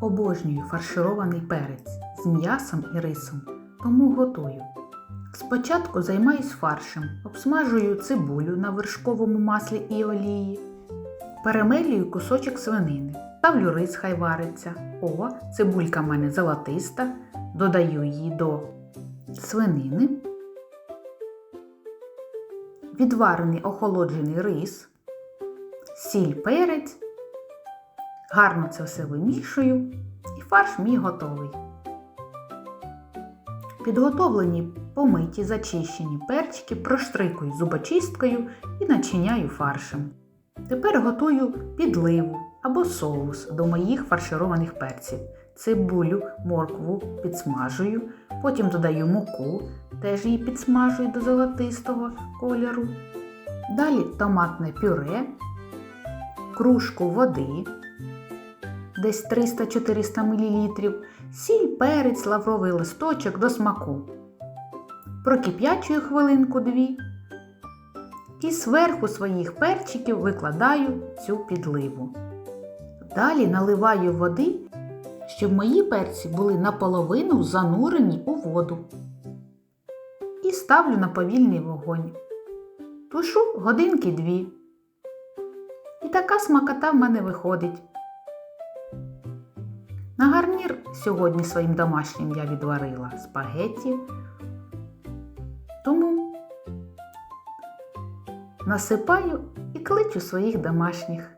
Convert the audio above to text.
Обожнюю фарширований перець з м'ясом і рисом, тому готую. Спочатку займаюсь фаршем, обсмажую цибулю на вершковому маслі і олії, перемелюю кусочок свинини, ставлю рис, хай вариться. О, цибулька в мене золотиста, додаю її до свинини, відварений охолоджений рис, сіль, перець. Гарно це все вимішую і фарш мій готовий. Підготовлені помиті зачищені перчики проштрикую зубочисткою і начиняю фаршем. Тепер готую підливу або соус до моїх фаршированих перців. Цибулю, моркву підсмажую, потім додаю муку, теж її підсмажую до золотистого кольору. Далі томатне пюре, кружку води, десь 300-400 мл, сіль, перець, лавровий листочок до смаку. Прокип'ячую хвилинку дві. І зверху своїх перчиків викладаю цю підливу. Далі наливаю води, щоб мої перці були наполовину занурені у воду. І ставлю на повільний вогонь. Тушу годинки дві. І така смакота в мене виходить. На гарнір сьогодні своїм домашнім я відварила спагетті. Тому насипаю і кличу своїх домашніх.